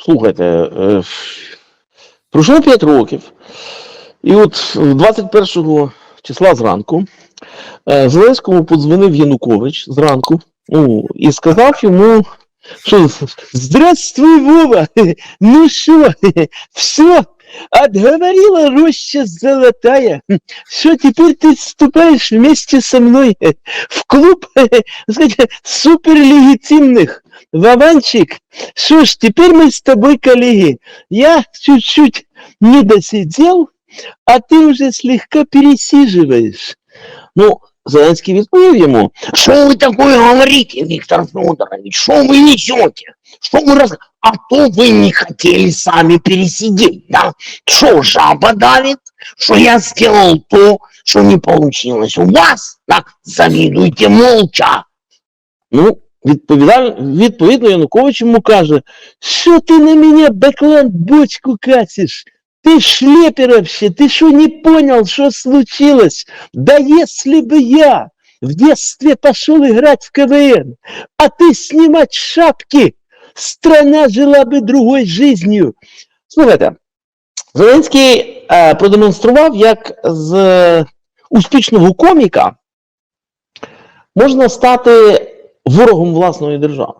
слухайте, е, пройшло 5 років, і от 21 числа зранку е, Зеленському подзвонив Янукович зранку ну, і сказав йому, що «Здравствуй, Вова! Ну що, все, отговорила роща золотая, что теперь ты вступаешь вместе со мной в клуб суперлегитимных. Вованчик, что ж, теперь мы с тобой коллеги. Я чуть-чуть не досидел, а ты уже слегка пересиживаешь. Ну, Зеленський відповів йому, Что вы такое говорите, Виктор Федорович? Что вы несете? Что вы раз... А то вы не хотели сами пересидеть, да? Что жаба давит? Что я сделал то, что не получилось у вас? Да? Завидуйте молча. Ну, відповідально, відповідно, Янукович йому каже, що ти на мене бекланд бочку катишь? Ты шлепер вообще, ты что не понял, что случилось? Да если бы я в детстве пошел играть в КВН, а ты снимать шапки, страна жила бы другой жизнью. Слухайте, Зеленський е, продемонстрував, як з е, успішного коміка можна стати ворогом власної держави.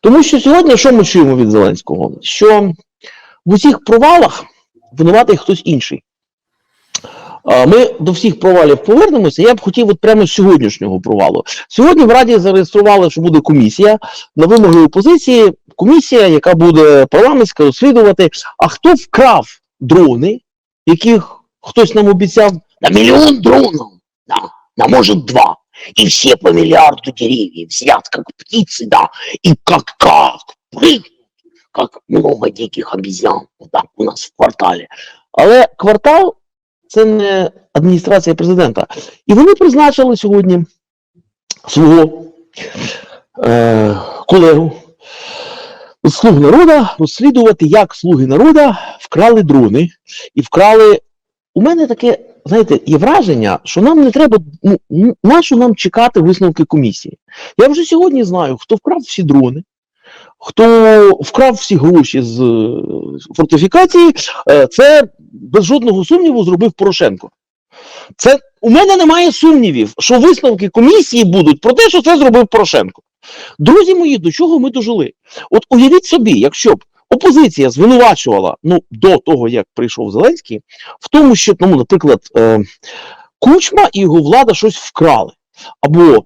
Тому що сьогодні, що ми чуємо від Зеленського? Що в усіх провалах винуватий хтось інший. Ми до всіх провалів повернемося. Я б хотів от прямо з сьогоднішнього провалу. Сьогодні в Раді зареєстрували, що буде комісія на вимоги опозиції. Комісія, яка буде парламентська розслідувати, а хто вкрав дрони, яких хтось нам обіцяв На миллион дронов, да, да может два. И все по миллиарду деревьев сидят, как птицы, да, и как-как прыгнут, как много диких обезьян, вот так у нас в квартале. Але квартал це не адміністрація президента. І вони призначили сьогодні свого е, колегу слуг народу розслідувати, як слуги народу вкрали дрони і вкрали. У мене таке, знаєте, є враження, що нам не треба, ну, нащо нам чекати висновки комісії. Я вже сьогодні знаю, хто вкрав всі дрони, хто вкрав всі гроші з е, фортифікації, Е, Це без жодного сумніву зробив Порошенко. Це у мене немає сумнівів, що висновки комісії будуть про те, що це зробив Порошенко. Друзі мої, до чого ми дожили? От уявіть собі, якщо б опозиція звинувачувала ну, до того, як прийшов Зеленський, в тому, що, ну, наприклад, е, Кучма і його влада щось вкрали, або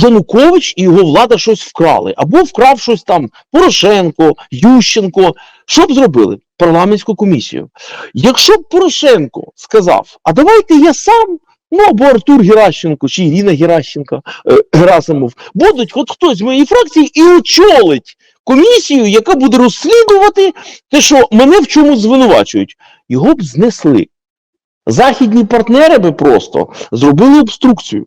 Янукович і його влада щось вкрали, або вкрав щось там Порошенко, Ющенко. Що б зробили? Парламентську комісію. Якщо б Порошенко сказав, а давайте я сам, ну або Артур Геращенко чи Ірина Геращенко, е, Герасимов, будуть от хтось з моєї фракції і очолить комісію, яка буде розслідувати те, що мене в чомусь звинувачують. Його б знесли. Західні партнери би просто зробили обструкцію.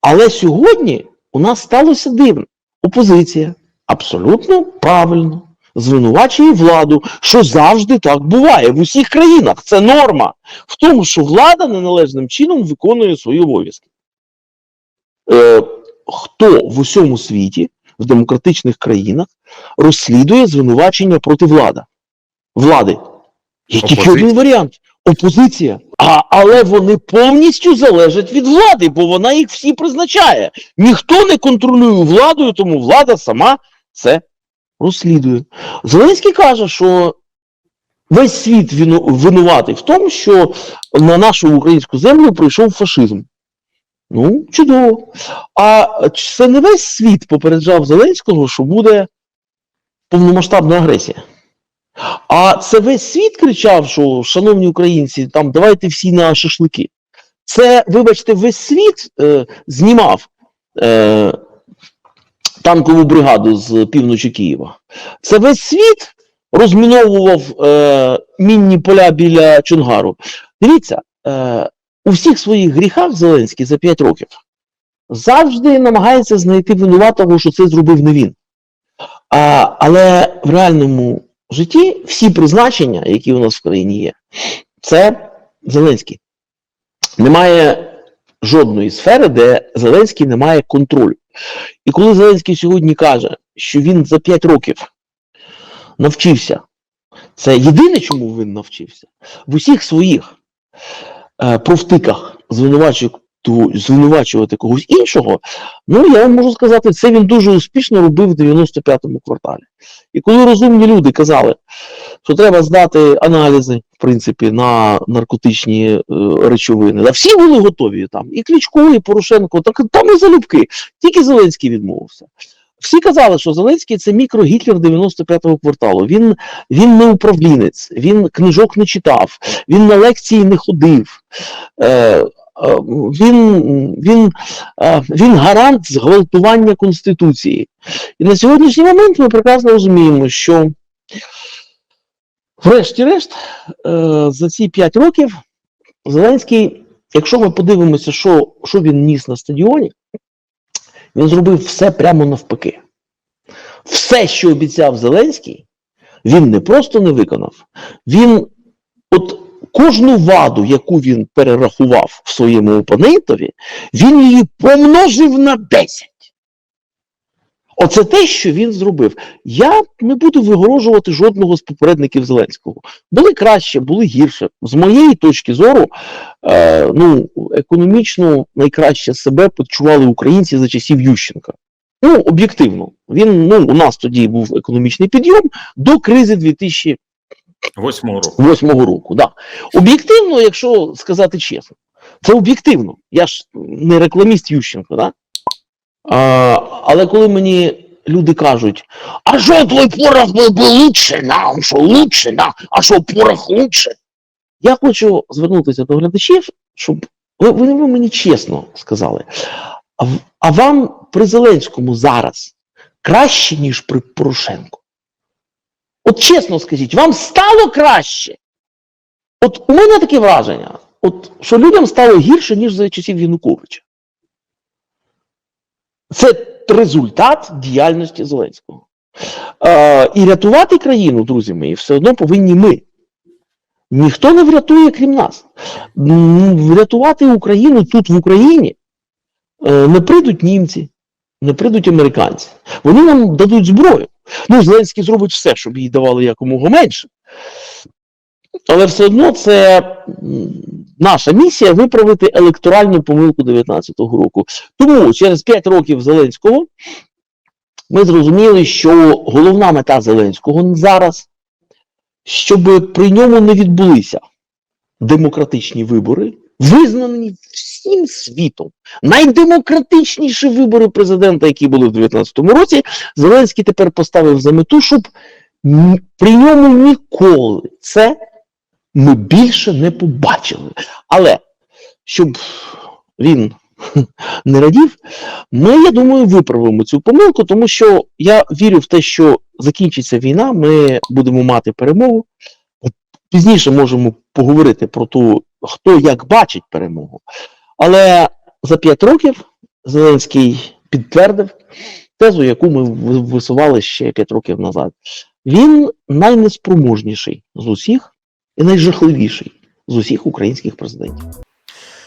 Але сьогодні у нас сталося дивно. Опозиція абсолютно правильно звинувачує владу, що завжди так буває в усіх країнах. Це норма в тому, що влада неналежним чином виконує свої обов'язки. Е, хто в усьому світі, в демократичних країнах, розслідує звинувачення проти влади? Влади. Є тільки один варіант опозиція. А, але вони повністю залежать від влади, бо вона їх всі призначає. Ніхто не контролює владою, тому влада сама це розслідує. Зеленський каже, що весь світ винуватий в тому, що на нашу українську землю прийшов фашизм. Ну, чудово. А це не весь світ попереджав Зеленського, що буде повномасштабна агресія. А це весь світ кричав, що, шановні українці, там давайте всі на шашлики. Це, вибачте, весь світ е, знімав е, танкову бригаду з півночі Києва. Це весь світ розміновував е, мінні поля біля Чонгару. Дивіться, е, у всіх своїх гріхах Зеленський за 5 років завжди намагається знайти винуватого, що це зробив не він. А, але в реальному житті всі призначення, які у нас в країні є, це Зеленський. Немає жодної сфери, де Зеленський не має контролю. І коли Зеленський сьогодні каже, що він за 5 років навчився. Це єдине, чому він навчився. В усіх своїх е, провтиках звинувачувати, звинувачувати когось іншого, ну я вам можу сказати, це він дуже успішно робив в 95-му кварталі. І коли розумні люди казали, що треба здати аналізи, в принципі, на наркотичні е, речовини, да, всі були готові там, і Кличко, і Порошенко, так там і залюбки, тільки Зеленський відмовився. Всі казали, що Зеленський це мікро-Гітлер 95-го кварталу. Він, він не управлінець, він книжок не читав, він на лекції не ходив. Е, е, він, він, е, він гарант зґвалтування Конституції. І на сьогоднішній момент ми прекрасно розуміємо, що, врешті-решт, е, за ці 5 років Зеленський, якщо ми подивимося, що, що він ніс на стадіоні, він зробив все прямо навпаки. Все, що обіцяв Зеленський, він не просто не виконав, він от кожну ваду, яку він перерахував в своєму опонентові, він її помножив на 10. Оце те, що він зробив. Я не буду вигорожувати жодного з попередників Зеленського. Були краще, були гірше. З моєї точки зору, е, ну, економічно найкраще себе почували українці за часів Ющенка. Ну, об'єктивно. Він, ну, у нас тоді був економічний підйом до кризи 2008 Восьмого року. року. Да. Об'єктивно, якщо сказати чесно, це об'єктивно. Я ж не рекламіст Ющенка, да? А, але коли мені люди кажуть, А что твой порох был бы лучше, на, он что, лучше, на, а что, порох лучше? я хочу звернутися до глядачів, щоб ви, ви, ви мені чесно сказали. А, а вам при Зеленському зараз краще, ніж при Порошенку? От чесно скажіть, вам стало краще? От у мене таке враження, от, що людям стало гірше, ніж за часів Януковича. Це результат діяльності Зеленського. Е, і рятувати країну, друзі мої, все одно повинні ми. Ніхто не врятує, крім нас. Врятувати Україну тут, в Україні, е, не прийдуть німці, не прийдуть американці. Вони нам дадуть зброю. Ну, Зеленський зробить все, щоб її давали якомога менше. Але все одно це наша місія виправити електоральну помилку 19-го року. Тому через 5 років Зеленського ми зрозуміли, що головна мета Зеленського зараз, щоб при ньому не відбулися демократичні вибори, визнані всім світом. Найдемократичніші вибори президента, які були в 2019 році, Зеленський тепер поставив за мету, щоб при ньому ніколи це ми більше не побачили. Але щоб він не радів, ми, я думаю, виправимо цю помилку, тому що я вірю в те, що закінчиться війна, ми будемо мати перемогу. Пізніше можемо поговорити про ту, хто як бачить перемогу. Але за 5 років Зеленський підтвердив тезу, яку ми висували ще 5 років назад. Він найнеспроможніший з усіх і найжахливіший з усіх українських президентів.